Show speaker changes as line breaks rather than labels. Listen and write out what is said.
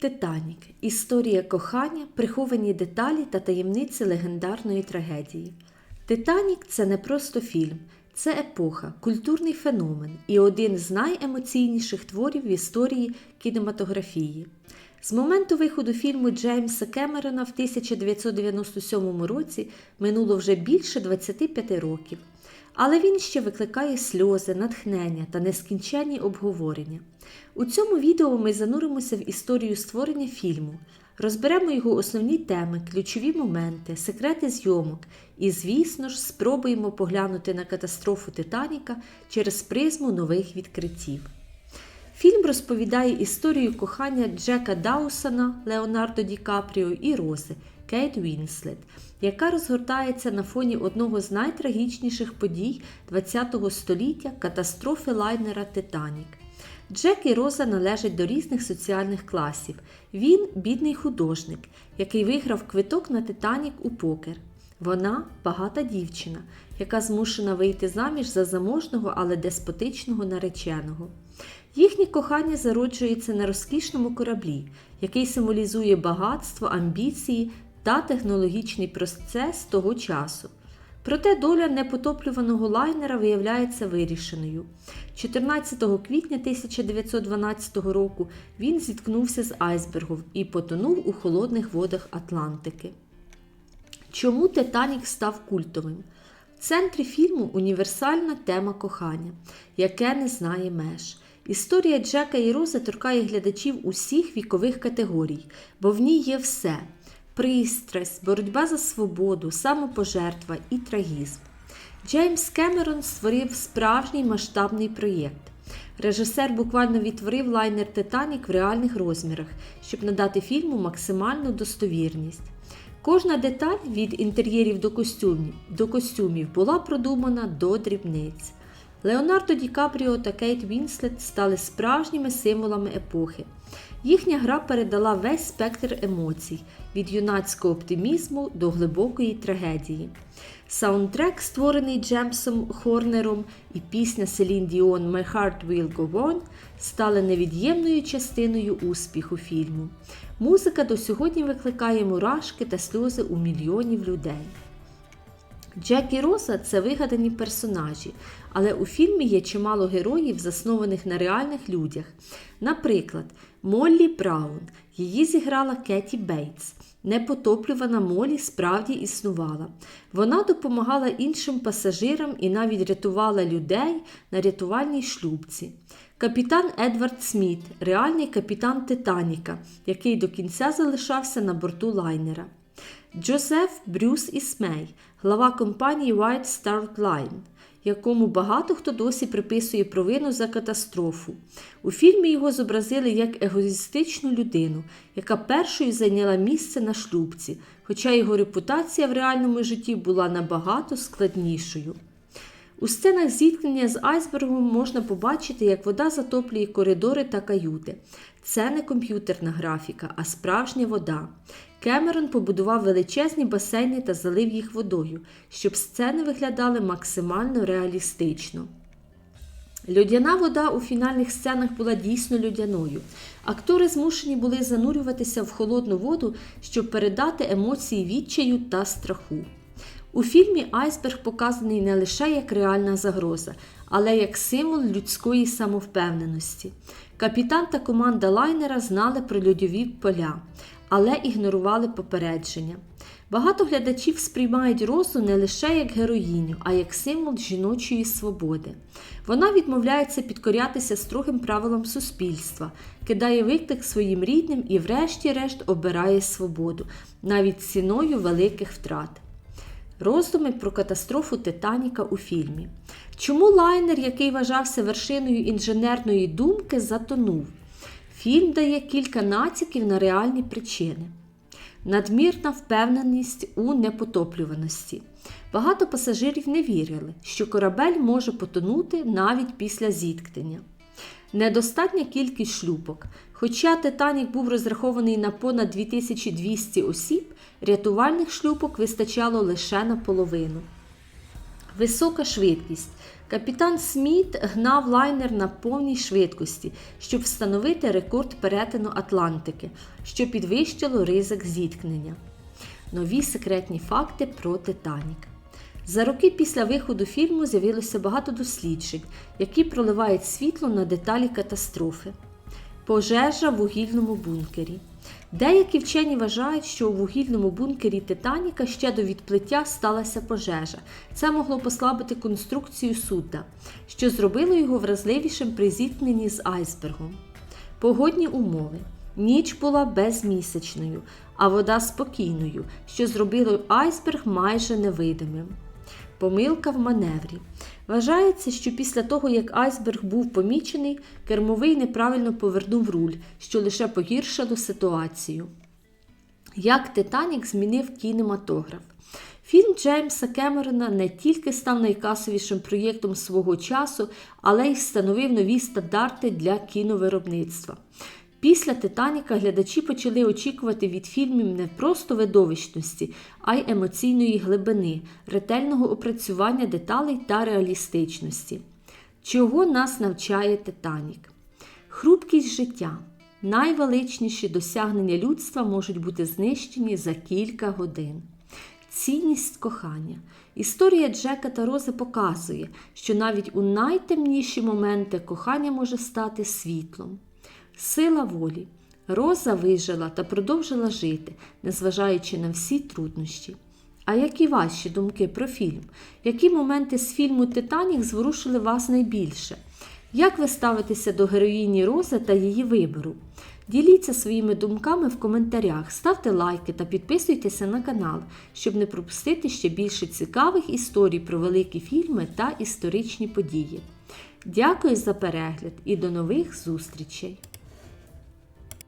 Титанік. Історія кохання, приховані деталі та таємниці легендарної трагедії. Титанік це не просто фільм, це епоха, культурний феномен і один з найемоційніших творів в історії кінематографії. З моменту виходу фільму Джеймса Кемерона в 1997 році минуло вже більше 25 років. Але він ще викликає сльози, натхнення та нескінченні обговорення. У цьому відео ми зануримося в історію створення фільму, розберемо його основні теми, ключові моменти, секрети зйомок і, звісно ж, спробуємо поглянути на катастрофу Титаніка через призму нових відкриттів. Фільм розповідає історію кохання Джека Даусона Леонардо Ді Капріо і Рози Кейт Вінслет, яка розгортається на фоні одного з найтрагічніших подій ХХ століття катастрофи лайнера Титанік. Джек і Роза належать до різних соціальних класів. Він бідний художник, який виграв квиток на Титанік у покер. Вона багата дівчина, яка змушена вийти заміж за заможного, але деспотичного нареченого. Їхнє кохання зароджується на розкішному кораблі, який символізує багатство, амбіції та технологічний процес того часу. Проте доля непотоплюваного лайнера виявляється вирішеною. 14 квітня 1912 року він зіткнувся з айсбергом і потонув у холодних водах Атлантики. Чому Титанік став культовим? В центрі фільму універсальна тема кохання, яке не знає меж. Історія Джека і Рози торкає глядачів усіх вікових категорій, бо в ній є все: пристрасть, боротьба за свободу, самопожертва і трагізм. Джеймс Кемерон створив справжній масштабний проєкт. Режисер буквально відтворив лайнер Титанік в реальних розмірах, щоб надати фільму максимальну достовірність. Кожна деталь від інтер'єрів до костюмів, до костюмів була продумана до дрібниць. Леонардо Ді Капріо та Кейт Вінслет стали справжніми символами епохи. Їхня гра передала весь спектр емоцій від юнацького оптимізму до глибокої трагедії. Саундтрек, створений Джемсом Хорнером, і пісня Селін Діон My Heart Will Go On стали невід'ємною частиною успіху фільму. Музика до сьогодні викликає мурашки та сльози у мільйонів людей. Джек і Роза це вигадані персонажі, але у фільмі є чимало героїв, заснованих на реальних людях. Наприклад, Моллі Браун. Її зіграла Кеті Бейтс. Непотоплювана Молі справді існувала. Вона допомагала іншим пасажирам і навіть рятувала людей на рятувальній шлюбці. Капітан Едвард Сміт, реальний капітан Титаніка, який до кінця залишався на борту лайнера. Джозеф Брюс Ісмей, глава компанії White Star Line, якому багато хто досі приписує провину за катастрофу. У фільмі його зобразили як егоїстичну людину, яка першою зайняла місце на шлюбці, хоча його репутація в реальному житті була набагато складнішою. У сценах зіткнення з айсбергом можна побачити, як вода затоплює коридори та каюти. Це не комп'ютерна графіка, а справжня вода. Кемерон побудував величезні басейни та залив їх водою, щоб сцени виглядали максимально реалістично. Льодяна вода у фінальних сценах була дійсно льодяною. Актори змушені були занурюватися в холодну воду, щоб передати емоції відчаю та страху. У фільмі Айсберг показаний не лише як реальна загроза, але як символ людської самовпевненості. Капітан та команда лайнера знали про льодові поля, але ігнорували попередження. Багато глядачів сприймають Розу не лише як героїню, а як символ жіночої свободи. Вона відмовляється підкорятися строгим правилам суспільства, кидає виклик своїм рідним і, врешті-решт, обирає свободу, навіть ціною великих втрат. Роздуми про катастрофу Титаніка у фільмі. Чому лайнер, який вважався вершиною інженерної думки, затонув? Фільм дає кілька націків на реальні причини. Надмірна впевненість у непотоплюваності. Багато пасажирів не вірили, що корабель може потонути навіть після зіткнення. Недостатня кількість шлюпок. Хоча Титанік був розрахований на понад 2200 осіб, рятувальних шлюпок вистачало лише наполовину. Висока швидкість. Капітан Сміт гнав лайнер на повній швидкості, щоб встановити рекорд перетину Атлантики, що підвищило ризик зіткнення. Нові секретні факти про Титанік. За роки після виходу фільму з'явилося багато досліджень, які проливають світло на деталі катастрофи. Пожежа в вугільному бункері. Деякі вчені вважають, що у вугільному бункері Титаніка ще до відплиття сталася пожежа. Це могло послабити конструкцію судна, що зробило його вразливішим при зіткненні з айсбергом. Погодні умови. Ніч була безмісячною, а вода спокійною, що зробило айсберг майже невидимим. Помилка в маневрі. Вважається, що після того, як айсберг був помічений, кермовий неправильно повернув руль, що лише погіршило ситуацію. Як Титанік змінив кінематограф. Фільм Джеймса Кемерона не тільки став найкасовішим проєктом свого часу, але й встановив нові стандарти для кіновиробництва. Після Титаніка глядачі почали очікувати від фільмів не просто видовищності, а й емоційної глибини, ретельного опрацювання деталей та реалістичності. Чого нас навчає Титанік? Хрупкість життя. Найвеличніші досягнення людства можуть бути знищені за кілька годин. Цінність кохання. Історія Джека та Рози показує, що навіть у найтемніші моменти кохання може стати світлом. Сила волі. Роза вижила та продовжила жити, незважаючи на всі труднощі. А які ваші думки про фільм? Які моменти з фільму Титанік зворушили вас найбільше? Як ви ставитеся до героїні Рози та її вибору? Діліться своїми думками в коментарях, ставте лайки та підписуйтеся на канал, щоб не пропустити ще більше цікавих історій про великі фільми та історичні події. Дякую за перегляд і до нових зустрічей!